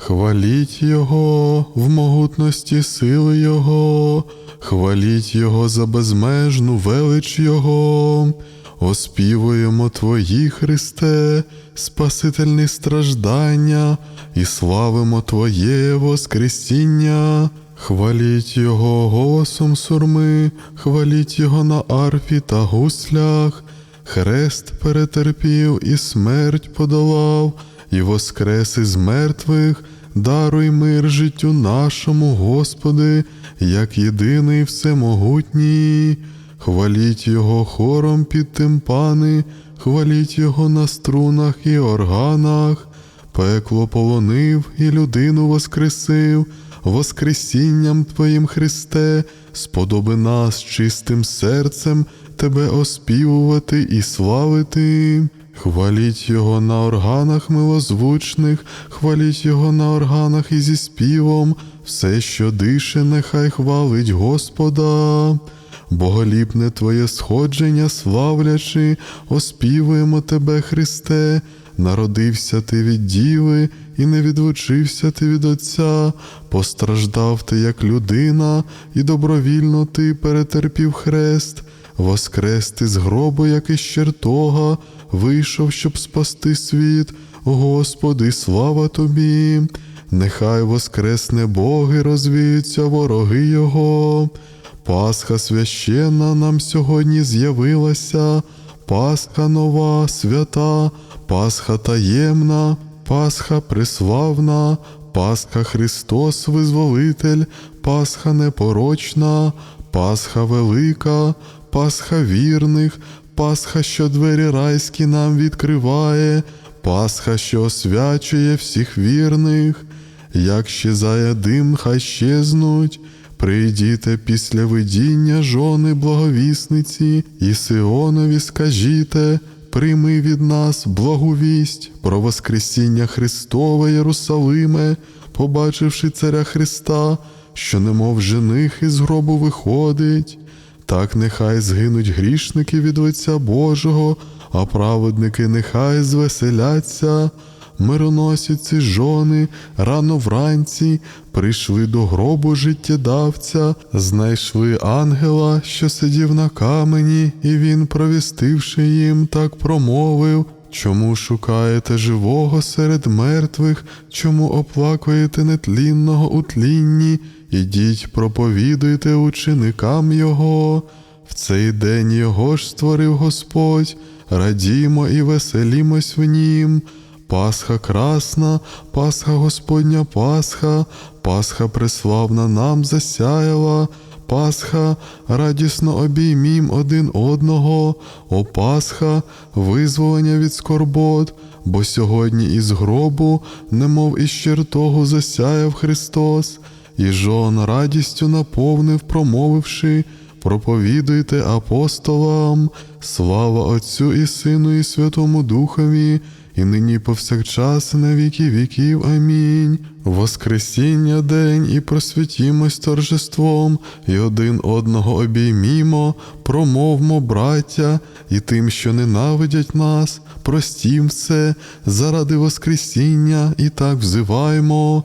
Хваліть Його в могутності сили Його, хваліть Його за безмежну велич Його, оспівуємо Твої, Христе, Спасительні страждання, і славимо Твоє Воскресіння. Хваліть Його голосом сурми, хваліть Його на арфі та гуслях. Хрест перетерпів і смерть подолав, і воскрес із мертвих, даруй мир життю нашому, Господи, як єдиний всемогутній. Хваліть Його хором під тимпани, хваліть Його на струнах і органах, пекло полонив і людину воскресив, Воскресінням Твоїм Христе, сподоби нас чистим серцем Тебе оспівувати і славити. Хваліть Його на органах милозвучних, хваліть Його на органах і зі співом, все, що дише, нехай хвалить Господа. Боголіпне Твоє сходження, славлячи, оспівуємо Тебе, Христе, народився Ти від діви, і не відлучився ти від Отця, постраждав ти як людина, і добровільно ти перетерпів хрест, воскрес ти з гробу, як із чертога, вийшов, щоб спасти світ. Господи, слава тобі! Нехай воскресне Боги, розвіються вороги Його. Пасха священна нам сьогодні з'явилася, Пасха нова, свята, Пасха таємна, Пасха преславна, Пасха Христос Визволитель, Пасха непорочна, Пасха велика, Пасха вірних, Пасха, що двері райські нам відкриває, Пасха, що освячує всіх вірних, як щезає дим, хай щезнуть. Прийдіте після видіння жони благовісниці, і Сионові скажіте, прийми від нас благовість про Воскресіння Христове Єрусалиме, побачивши царя Христа, що немов жених із гробу виходить. Так нехай згинуть грішники від лиця Божого, а праведники нехай звеселяться. Мироносиці жони рано вранці прийшли до гробу життєдавця, знайшли ангела, що сидів на камені, і він, провістивши їм, так промовив. Чому шукаєте живого серед мертвих, чому оплакуєте нетлінного у тлінні? Ідіть, проповідуйте ученикам Його. В цей день Його ж створив Господь, радімо і веселімось в нім. Пасха красна, Пасха Господня Пасха, Пасха преславна нам засяяла, Пасха радісно обіймім один одного, о Пасха, визволення від скорбот, бо сьогодні із гробу, немов із чертогу засяяв Христос, і жон радістю наповнив, промовивши. Проповідуйте апостолам, слава Отцю і Сину, і Святому Духові, і нині повсякчас, на віки віків. Амінь. Воскресіння день і просвітімось торжеством, і один одного обіймімо, промовмо, браття, і тим, що ненавидять нас, простім все заради Воскресіння, і так взиваємо.